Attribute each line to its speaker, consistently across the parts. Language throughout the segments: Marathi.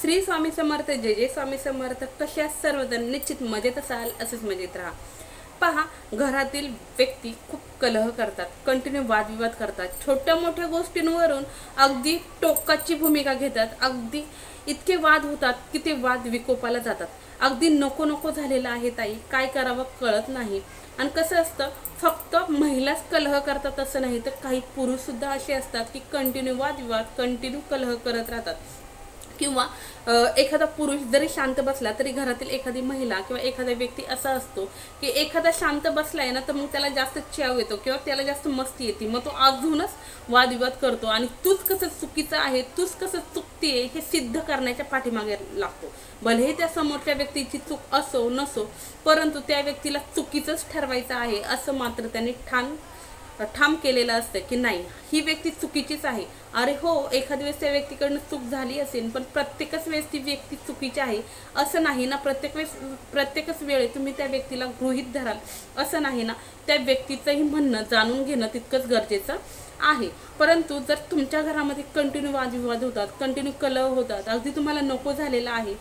Speaker 1: श्री स्वामी समर्थ जय जय स्वामी समर्थ कशा सर्वजण निश्चित मजेत असाल असेच मजेत राहा. पहा घरातील व्यक्ती खूप कलह करतात कंटिन्यू वादविवाद करतात. छोट्या मोठ्या गोष्टींवरून अगदी टोकाची भूमिका घेतात अगदी इतके वाद होतात की ते वाद विकोपाला जातात. अगदी नको नको झालेलं आहे ताई काय करावं कळत नाही. आणि कसं असतं फक्त महिलाच कलह करतात असं नाही तर काही पुरुषसुद्धा असे असतात की कंटिन्यू वादविवाद कंटिन्यू कलह करत राहतात. किंवा एखादा पुरुष जरी शांत बसला तरी घरातील एखादी महिला किंवा एखादा व्यक्ती असा असतो की एखादा शांत बसलाय ना तर मग त्याला जास्त चाव येतो किंवा त्याला जास्त मस्ती येते. मग तो अजूनच वादविवाद करतो आणि तूच कसं चुकीचं आहे तूच कसं चुकते हे सिद्ध करण्याच्या पाठीमागे लागतो. भलेही त्या समोरच्या व्यक्तीची चूक असो नसो परंतु त्या व्यक्तीला चुकीचंच ठरवायचं आहे असं मात्र त्याने ठाण ठाम केलेलं असतं की नाही ही व्यक्ती चुकीचीच आहे. अरे हो एखाद्या वेळेस त्या व्यक्तीकडनं चूक झाली असेल पण प्रत्येकच वेळेस ती व्यक्ती चुकीची आहे असं नाही ना. प्रत्येक वेळेस प्रत्येकच वेळी तुम्ही त्या व्यक्तीला गृहीत धराल असं नाही ना. त्या व्यक्तीचंही म्हणणं जाणून घेणं तितकंच गरजेचं आहे. परंतु जर तुमच्या घरामध्ये कंटिन्यू वादविवाद होतात कंटिन्यू कलह होतात अगदी तुम्हाला नको झालेलं आहे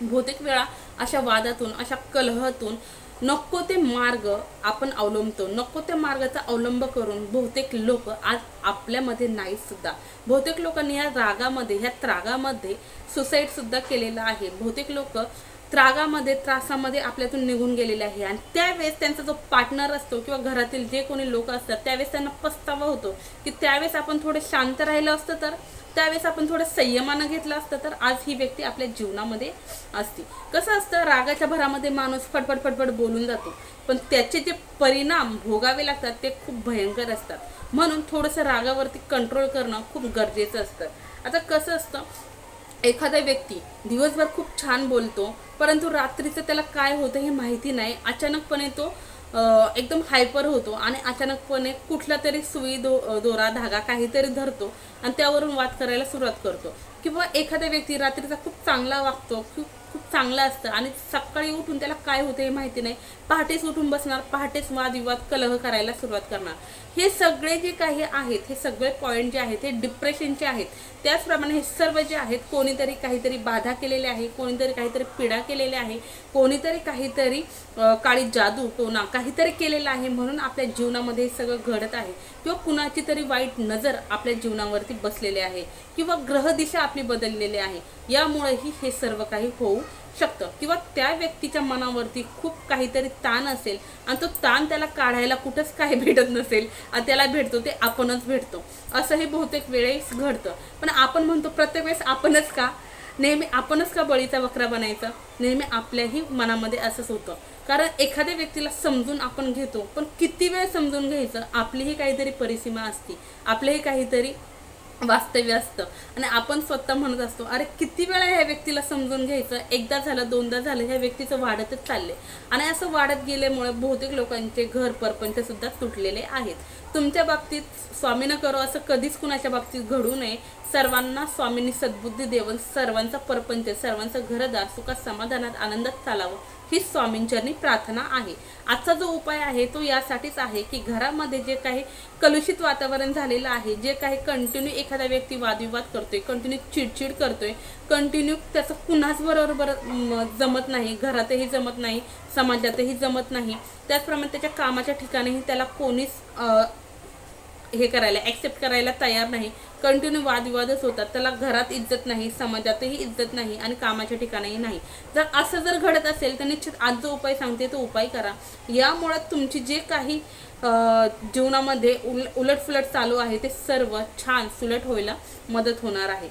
Speaker 1: बहुतेक वेळा अशा वादातून अशा कलहातून नको ते मार्ग आपण अवलंबतो. नको त्या मार्गाचा अवलंब करून बहुतेक लोक आज आपल्यामध्ये नाही सुद्धा. बहुतेक लोकांनी या रागामध्ये ह्या त्रागामध्ये सुसाईड सुद्धा केलेलं आहे. बहुतेक लोक त्रागामध्ये त्रासामध्ये आपल्यातून निघून गेलेले आहे. आणि त्यावेळेस त्यांचा जो पार्टनर असतो किंवा घरातील जे कोणी लोक असतात त्यावेळेस त्यांना पस्तावा होतो की त्यावेळेस आपण थोडं शांत राहिलं असतं तर त्यावेळेस आपण थोडं संयमानं घेतलं असतं तर आज ही व्यक्ती आपल्या जीवनामध्ये असती. कसं असतं रागाच्या भरामध्ये माणूस फटफट फटफट बोलून जातो. पण त्याचे जे परिणाम भोगावे लागतात ते खूप भयंकर असतात. म्हणून थोडंसं रागावरती कंट्रोल करणं खूप गरजेचं असतं. आता कसं असतं एखादा व्यक्ती दिवसभर खूप छान बोलतो परंतु रात्रीचं त्याला काय होतं हे माहिती नाही. अचानकपणे तो एकदम हायपर होतो आणि अचानकपणे कुठला तरी सुई दो दोरा धागा काहीतरी धरतो आणि त्यावरून वाद करायला सुरुवात करतो. किंवा एखादा व्यक्ती रात्रीचा खूप चांगला वागतो खूप खूप चांगलं असतं आणि सकाळी उठून त्याला काय होतं हे माहिती नाही. पहाटेच उठून बसणार पहाटेच वादविवाद कलह करायला सुरुवात करणार. हे सगळे जे काही आहेत हे सगळे पॉईंट जे आहेत हे डिप्रेशनचे आहेत. त्याचप्रमाणे हे सर्व जे आहेत कोणीतरी काहीतरी बाधा केलेले आहे कोणीतरी काहीतरी पीडा केलेली आहे कोणीतरी काहीतरी काळी जादू टोना काहीतरी केलेलं आहे म्हणून आपल्या जीवनामध्ये हे सगळं घडत आहे. किंवा कुणाची तरी वाईट नजर आपल्या जीवनावरती बसलेली आहे. किंवा ग्रहदिशा आपली बदललेली आहे. यामुळेही हे सर्व काही होऊ शकतं. किंवा त्या व्यक्तीच्या मनावरती खूप काहीतरी ताण असेल आणि तो ताण त्याला काढायला कुठंच काही भेटत नसेल आणि त्याला भेटतो ते आपणच भेटतो. असंही बहुतेक वेळेस घडतं. पण आपण म्हणतो प्रत्येक वेळेस आपणच का? नेहमी आपणच का बळीचा वक्रा बनायचा? नेहमी आपल्याही मनामध्ये असंच होतं. कारण एखाद्या व्यक्तीला समजून आपण घेतो पण किती वेळ समजून घ्यायचं? आपलीही काहीतरी परिसीमा असते. आपलेही काहीतरी वास्तव्य असतं. आणि आपण स्वतः म्हणत असतो अरे किती वेळा ह्या व्यक्तीला समजून घ्यायचं? एकदा झालं दोनदा झालं ह्या व्यक्तीचं वाढतच चालले आणि असं वाढत गेल्यामुळे बहुतेक लोकांचे घर परपंच सुद्धा तुटलेले आहेत. तुमच्या बाबतीत स्वामीनं करो असं कधीच कुणाच्या बाबतीत घडू नये. सर्वांना स्वामींनी सद्बुद्धी देऊन सर्वांचा परपंच सर्वांचं घरदार सुखात समाधानात आनंदात चालावं. ही स्वामींचरणी प्रार्थना आहे. आजचा जो उपाय आहे तो यासाठीच आहे की घरामध्ये जे काही कलुषित वातावरण झालेलं आहे जे काही कंटिन्यू एखादा व्यक्ती वादविवाद करतोय कंटिन्यू चिडचिड करतोय कंटिन्यू त्याचं कुणाच बरोबर म, जमत नाही घरातही जमत नाही समाजातही जमत नाही त्याचप्रमाणे त्याच्या कामाच्या ठिकाणीही त्याला कोणीच हे करायला ॲक्सेप्ट करायला तयार नाही. कंटिन्यू वादविवादच होतात. त्याला घरात इज्जत नाही समाजातही इज्जत नाही आणि कामाच्या ठिकाणीही नाही. जर असं जर घडत असेल तर निश्चित आज जो उपाय सांगते तो उपाय करा. यामुळं तुमची जे काही जीवनामध्ये उल उलटफुलट चालू आहे ते सर्व छान सुलट व्हायला मदत होणार आहे.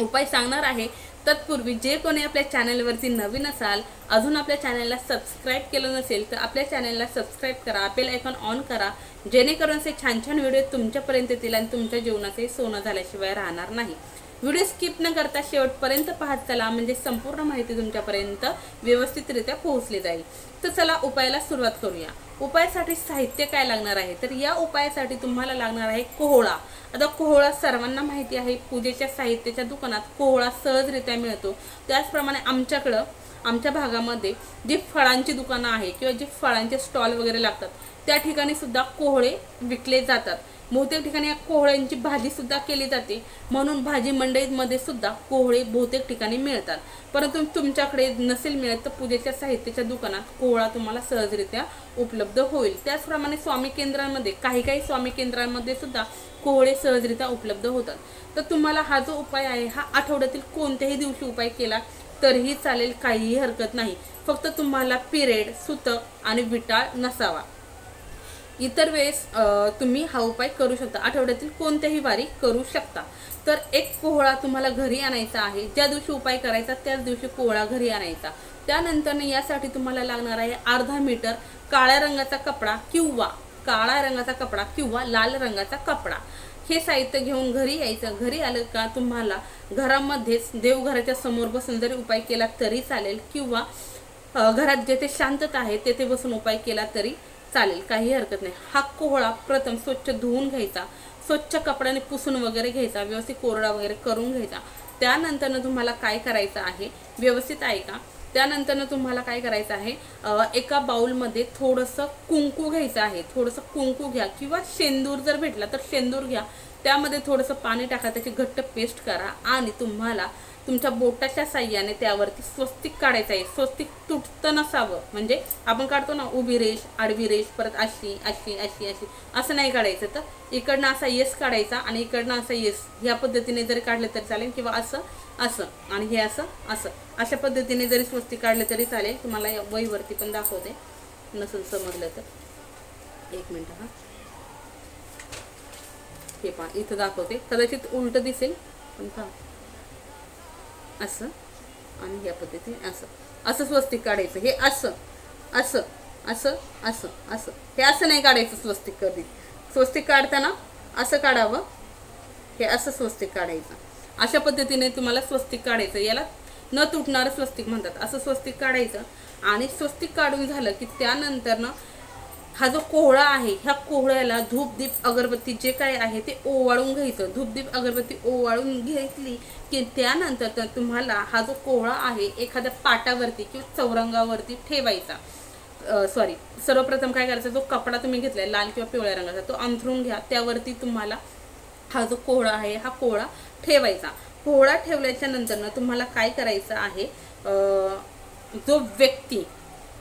Speaker 1: उपाय सांगणार आहे तत्पूर्वी जे कोणी आपल्या चॅनलवरती नवीन असाल अजून आपल्या चॅनलला सबस्क्राईब केलं नसेल तर आपल्या चॅनलला सबस्क्राईब करा बेल आयकॉन ऑन करा जेणेकरून असे छान छान व्हिडिओ तुमच्यापर्यंत येतील आणि तुमच्या जीवनाचे सोनं झाल्याशिवाय राहणार नाही. व्हिडिओ स्किप न करता शेवटपर्यंत पाहत चला म्हणजे संपूर्ण माहिती तुमच्यापर्यंत व्यवस्थितरित्या पोहोचली जाईल. तर चला उपायाला सुरुवात करूया. उपायासाठी साहित्य काय लागणार आहे? तर या उपायासाठी तुम्हाला लागणार आहे कोहळा. आता कोहळा सर्वांना माहिती आहे पूजेच्या साहित्याच्या दुकानात कोहळा सहजरित्या मिळतो. त्याचप्रमाणे आमच्याकडं आमच्या भागामध्ये जी फळांची दुकानं आहे किंवा जे फळांचे स्टॉल वगैरे लागतात त्या ठिकाणी सुद्धा कोहळे विकले जातात. बहुतेक ठिकाणी कोहळ्यांची भाजी सुद्धा केली जाते. म्हणून भाजी मंडईमध्ये सुद्धा कोहळे बहुतेक ठिकाणी मिळतात. परंतु तुमच्याकडे नसेल मिळत तर पूजेच्या साहित्याच्या दुकानात कोहळा तुम्हाला सहजरित्या उपलब्ध होईल. त्याचप्रमाणे स्वामी केंद्रांमध्ये काही काही स्वामी केंद्रांमध्ये सुद्धा कोहळे सहजरित्या उपलब्ध होतात. तर तुम्हाला हा जो उपाय आहे हा आठवड्यातील कोणत्याही दिवशी उपाय केला तरीही चालेल काहीही हरकत नाही. फक्त तुम्हाला पिरियड सुतक आणि विटाळ नसावा. इतर वेळेस तुम्ही हा उपाय करू शकता. आठवड्यातील कोणत्याही वारी करू शकता. तर एक कोहळा तुम्हाला घरी आणायचा आहे. ज्या दिवशी उपाय करायचा त्याच दिवशी कोहळा घरी आणायचा. त्यानंतर यासाठी तुम्हाला लागणार आहे अर्धा मीटर काळ्या रंगाचा कपडा किंवा काळ्या रंगाचा कपडा किंवा लाल रंगाचा कपडा. हे साहित्य घेऊन घरी यायचं. घरी आलं का तुम्हाला घरामध्येच देवघराच्या समोर बसून जरी उपाय केला तरी चालेल किंवा घरात जेथे शांतता आहे तेथे बसून उपाय केला तरी चालेल काही हरकत नाही. हा कोहळा प्रथम स्वच्छ धुवून घ्यायचा स्वच्छ कपड्याने पुसून वगैरे घ्यायचा व्यवस्थित कोरडा वगैरे करून घ्यायचा. त्यानंतरनं तुम्हाला काय करायचं आहे व्यवस्थित ऐका त्यानंतरनं तुम्हाला काय करायचं आहे एका बाउलमध्ये थोडंसं कुंकू घ्यायचं आहे. थोडंसं कुंकू घ्या किंवा शेंदूर जर भेटला तर शेंदूर घ्या. त्यामध्ये थोडंसं पाणी टाका त्याची घट्ट पेस्ट करा आणि तुम्हाला तुमच्या बोटाच्या साह्याने त्यावरती स्वस्तिक काढायचं आहे. स्वस्तिक तुटतं नसावं. म्हणजे आपण काढतो ना उभी रेष आडवी रेष परत अशी अशी अशी अशी. असं नाही काढायचं तर इकडनं असा येस काढायचा आणि इकडनं असा येस ह्या पद्धतीने जरी काढलं तरी चालेल किंवा असं असं आणि हे असं असं. अशा पद्धतीने जरी स्वस्तिक काढलं तरी चालेल. तुम्हाला या वहीवरती पण दाखवते. नसेल समजलं तर. एक मिनटं हां. हे पहा इथं दाखवते. कदाचित उलट दिसेल. पण पहा. असं आणि या पद्धतीने असं. असं स्वस्तिक काढायचं. हे असं असं असं असं असं. हे असं नाही काढायचं स्वस्तिक कधी. स्वस्तिक काढताना असं काढावं. हे असं स्वस्तिक काढायचं. अशा पद्धतीने तुम्हाला स्वस्तिक काढायचं. याला न तुटणारं स्वस्तिक म्हणतात. असं स्वस्तिक काढायचं आणि स्वस्तिक काढून झालं की त्यानंतरनं हा जो कोहळा आहे ह्या कोहळ्याला धूपदीप अगरबत्ती जे काय आहे ते ओवाळून घ्यायचं. धूपदीप अगरबत्ती ओवाळून घेतली की त्यानंतर तर तुम्हाला हा जो कोहळा आहे एखाद्या पाटावरती किंवा चौरंगावरती ठेवायचा. सॉरी सर्वप्रथम काय करायचं जो कपडा तुम्ही घेतलाय लाल किंवा पिवळ्या रंगाचा तो अंथरून घ्या. त्यावरती तुम्हाला हा जो कोहळा आहे हा कोहळा ठेवायचा. कोहळा ठेवल्याच्या नंतर तुम्हाला काय करायचं आहे जो व्यक्ती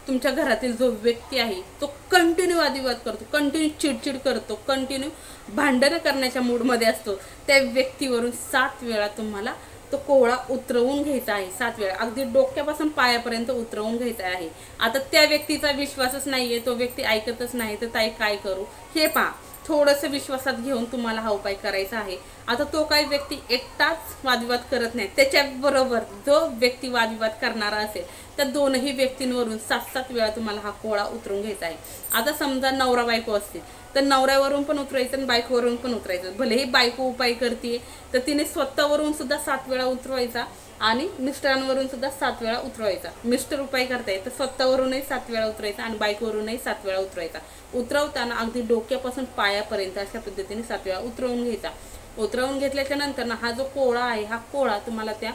Speaker 1: तुमच्या घरातील जो व्यक्ती आहे तो कंटिन्यू वादिवाद करतो कंटिन्यू चिडचिड करतो कंटिन्यू भांडणं करण्याच्या मूडमध्ये असतो. त्या व्यक्तीवरून सात वेळा तुम्हाला तो कोवळा उतरवून घ्यायचा आहे. सात वेळा. अगदी डोक्यापासून पायापर्यंत उतरवून घ्यायचा आहे. आता त्या व्यक्तीचा विश्वासच नाहीये तो व्यक्ती ऐकतच नाही तर ताई काय करू? हे पहा. थोडंसं विश्वासात घेऊन तुम्हाला हा उपाय करायचा आहे. आता तो काही व्यक्ती एकटाच वादविवाद करत नाही. त्याच्याबरोबर जो व्यक्ती वादविवाद करणारा असेल त्या दोनही व्यक्तींवरून सात सात वेळा तुम्हाला हा कोळा उतरून घ्यायचा आहे. आता समजा नवरा बायको असतील तर नवऱ्यावरून पण उतरायचं आणि बायकोवरून पण उतरायचं. भलेही बायको उपाय करते तर तिने स्वतःवरून सुद्धा सात वेळा उतरवायचा. आणि मिस्टरांवरून सुद्धा सात वेळा उतरवायचा. मिस्टर उपाय करता येतं स्वतःवरूनही सात वेळा उतरायचा आणि बाईकवरूनही सात वेळा उतरवायचा उतरवताना अगदी डोक्यापासून पायापर्यंत अशा पद्धतीने सात वेळा उतरवून घ्यायचा. उतरवून घेतल्याच्या नंतर ना हा जो कोळा आहे हा कोळा तुम्हाला त्या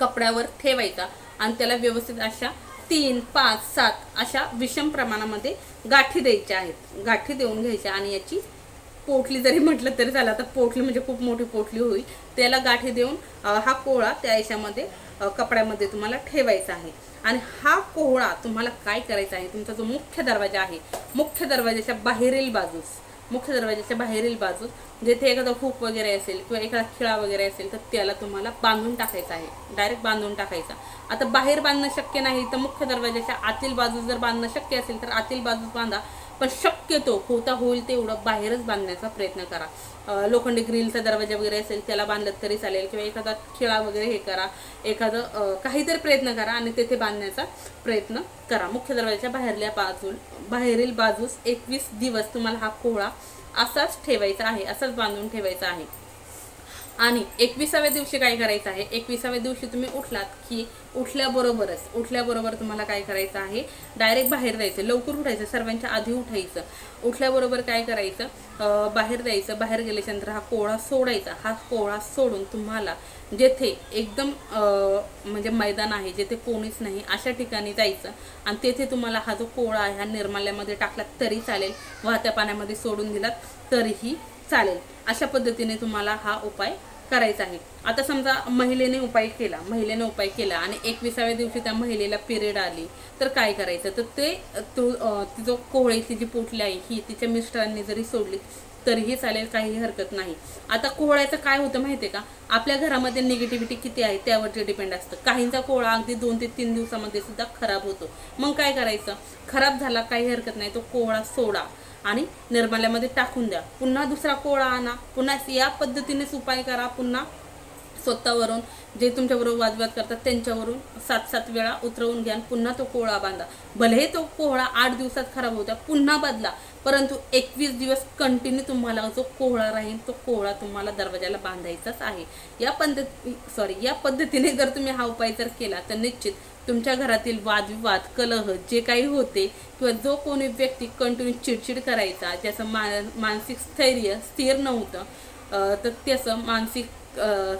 Speaker 1: कपड्यावर ठेवायचा आणि त्याला व्यवस्थित अशा तीन पाच सात अशा विषम प्रमाणामध्ये गाठी द्यायच्या आहेत. गाठी देऊन घ्यायच्या आणि याची पोटली जरी म्हटलं तरी झालं आता पोटली म्हणजे खूप मोठी पोटली होईल. त्याला गाठी देऊन हा कोहळा त्या याच्यामध्ये कपड्यामध्ये तुम्हाला ठेवायचा आहे. आणि हा कोहळा तुम्हाला काय करायचा आहे? तुमचा जो मुख्य दरवाजा आहे मुख्य दरवाजाच्या बाहेरील बाजूस मुख्य दरवाजाच्या बाहेरील बाजूस जेथे एखादा खूप वगैरे असेल किंवा एखादा खिळा वगैरे असेल तर त्याला तुम्हाला बांधून टाकायचा आहे. डायरेक्ट बांधून टाकायचा. आता बाहेर बांधणं शक्य नाही तर मुख्य दरवाजाच्या आतील बाजूस जर बांधणं शक्य असेल तर आतील बाजूस बांधा. पण शक्यतो होता होईल तेवढं बाहेरच बांधण्याचा प्रयत्न करा. लोखंडी ग्रिलचा दरवाजा वगैरे असेल त्याला बांधलं तरी चालेल किंवा एखादा खिळा वगैरे हे करा एखादं काहीतरी प्रयत्न करा आणि तेथे बांधण्याचा प्रयत्न करा. मुख्य दरवाजाच्या बाहेरल्या बाजू बाहेरील बाजूस एकवीस दिवस तुम्हाला हा कोहळा असाच ठेवायचा आहे असाच बांधून ठेवायचा आहे. आणि एकविसाव्या दिवशी काय करायचं आहे? एकविसाव्या दिवशी तुम्ही उठलात की उठल्याबरोबरच उठल्याबरोबर तुम्हाला काय करायचं आहे? डायरेक्ट बाहेर जायचं लवकर उठायचं सर्वांच्या आधी उठायचं. उठल्याबरोबर काय करायचं? बाहेर जायचं बाहेर गेल्याच्यानंतर हा कोळा सोडायचा. हा कोळा सोडून तुम्हाला जेथे एकदम म्हणजे मैदान आहे जेथे कोणीच नाही अशा ठिकाणी जायचं. आणि तेथे तुम्हाला हा जो कोळा आहे हा निर्माल्यामध्ये टाकला तरी चालेल. वाहत्या पाण्यामध्ये सोडून दिलात तरीही चालेल. अशा पद्धतीने तुम्हाला हा उपाय करायचा आहे. आता समजा महिलेने उपाय केला महिलेने उपाय केला आणि एकविसाव्या दिवशी त्या महिलेला पिरियड आली तर काय करायचं? तर ते तो तिचं ती जी पोटली आहे ही तिच्या मिस्टरांनी जरी सोडली तरीही चालेल काही हरकत नाही. आता कोहळ्याचं काय होतं माहिती आहे का? आपल्या घरामध्ये निगेटिव्हिटी किती आहे त्यावरती डिपेंड असतं. काहींचा कोहळा अगदी दोन ते तीन दिवसामध्ये सुद्धा खराब होतो. मग काय करायचं? खराब झाला काही हरकत नाही तो कोहळा सोडा. आणि निर्माल्यामध्ये टाकून द्या. पुन्हा दुसरा कोळा आणा. पुन्हा या पद्धतीनेच उपाय करा. पुन्हा स्वतःवरून जे तुमच्याबरोबर वादविवाद करतात त्यांच्यावरून सात सात वेळा उतरवून घ्या पुन्हा तो कोळा बांधा. भलेही तो कोहळा आठ दिवसात खराब होता पुन्हा बदला. परंतु एकवीस दिवस कंटिन्यू तुम्हाला जो कोहळा राहील तो कोहळा तुम्हाला दरवाजाला बांधायचाच आहे. या पद्धती सॉरी या पद्धतीने जर तुम्ही हा उपाय जर केला तर निश्चित तुमच्या घरातील वादविवाद कलह जे काही होते किंवा जो कोणी व्यक्ती कंटिन्यू चिडचिड करायचा ज्याचं मा मानसिक स्थैर्य स्थिर नव्हतं तर त्याचं मानसिक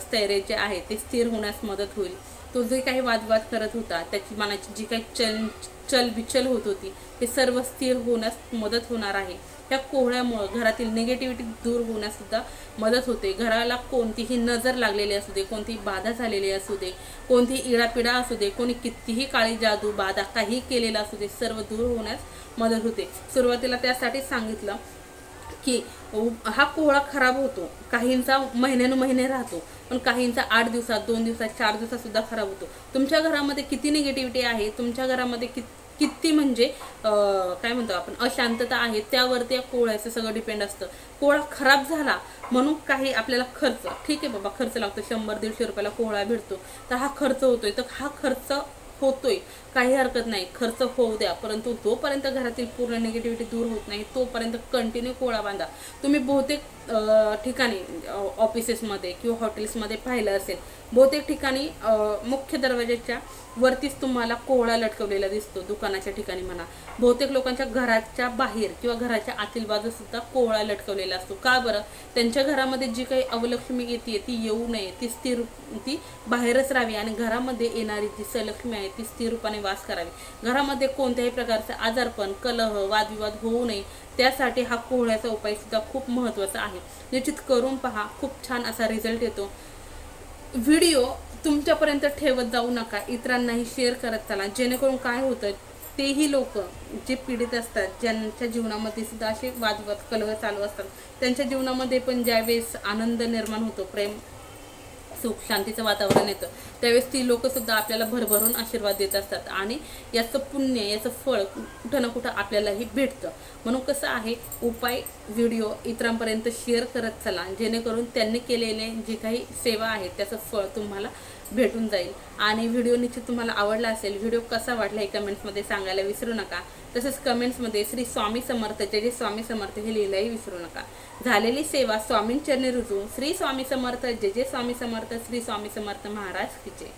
Speaker 1: स्थैर्य जे आहे ते स्थिर होण्यास मदत होईल. तो जे काही वादविवाद करत होता त्याची मनाची जी काही चल चलबिचल होत होती ते सर्व स्थिर होण्यास मदत होणार आहे. त्या कोहळ्यामुळं घरातील निगेटिव्हिटी दूर होण्यासुद्धा मदत होते. घराला कोणतीही नजर लागलेली असू दे कोणतीही बाधा झालेली असू दे कोणतीही इडापिडा असू दे कोणी कितीही काळी जादू बाधा काही केलेला असू दे सर्व दूर होण्यास मदत होते. सुरुवातीला त्यासाठी सांगितलं की हा कोहळा खराब होतो. काहींचा महिन्यानं महिने राहतो पण काहींचा आठ दिवसात दोन दिवसात चार दिवसात सुद्धा खराब होतो. तुमच्या घरामध्ये किती निगेटिव्हिटी आहे? तुमच्या घरामध्ये किती किती म्हणजे काय म्हणतो आपण अशांतता आहे त्यावरती या कोळ्याचं सगळं डिपेंड असतं. कोळा खराब झाला म्हणून काही आपल्याला खर्च ठीक आहे बाबा खर्च लागतो. शंभर दीडशे रुपयाला कोहळा भेटतो. तर हा खर्च होतोय. तर हा खर्च होतोय. काही हरकत नाही. खर्च होऊ द्या. परंतु जोपर्यंत घरातील पूर्ण निगेटिव्हिटी दूर होत नाही तोपर्यंत कंटिन्यू कोळा बांधा. तुम्ही बहुतेक ठिकाणी ऑफिसेसमध्ये किंवा हॉटेल्समध्ये पाहिलं असेल बहुतेक ठिकाणी मुख्य दरवाजाच्या वरतीच तुम्हाला कोहळा लटकवलेला दिसतो दुकानाच्या ठिकाणी म्हणा. बहुतेक लोकांच्या घराच्या बाहेर किंवा घराच्या आतील बाजूसुद्धा कोहळा लटकवलेला असतो. का बरं? त्यांच्या घरामध्ये जी काही अवलक्ष्मी येते ती येऊ नये ती स्थिर ती बाहेरच राहावी आणि घरामध्ये येणारी जी सलक्ष्मी आहे ती स्थिर रूपाने वास करावी. घरामध्ये कोणत्याही प्रकारचे आजारपण कलह वादविवाद होऊ नये त्यासाठी हा कोहळ्याचा उपाय सुद्धा खूप महत्त्वाचा आहे. निश्चित करून पहा खूप छान असा रिझल्ट येतो. व्हिडिओ तुमच्यापर्यंत ठेवत जाऊ नका इतरांनाही शेअर करत चला. जेणेकरून काय होतं तेही लोक जे पीडित असतात ज्यांच्या जीवनामध्ये सुद्धा असे वादवत कलह चालू असतात त्यांच्या जीवनामध्ये पण ज्यावेळेस आनंद निर्माण होतो प्रेम सुख शांतीचं वातावरण येतं. त्यावेळेस ती लोकंसुद्धा आपल्याला भरभरून आशीर्वाद देत असतात आणि याचं पुण्य याचं फळ कुठं ना कुठं आपल्यालाही भेटतं. म्हणून कसं आहे उपाय व्हिडिओ इतरांपर्यंत शेअर करत चला. जेणेकरून त्यांनी केलेले जे काही सेवा आहे त्याचं फळ तुम्हाला भेटून जाईल. आणि व्हिडिओ निश्चित तुम्हाला आवडला असेल व्हिडिओ कसा वाटला हे कमेंट्समध्ये सांगायला विसरू नका. तसेच कमेंट्समध्ये श्री स्वामी समर्थ जे जे स्वामी समर्थ हे लिहिलंही विसरू नका. झालेली सेवा स्वामींचरणी रुजू श्री स्वामी समर्थ जे जे स्वामी समर्थ श्री स्वामी समर्थ महाराज किचे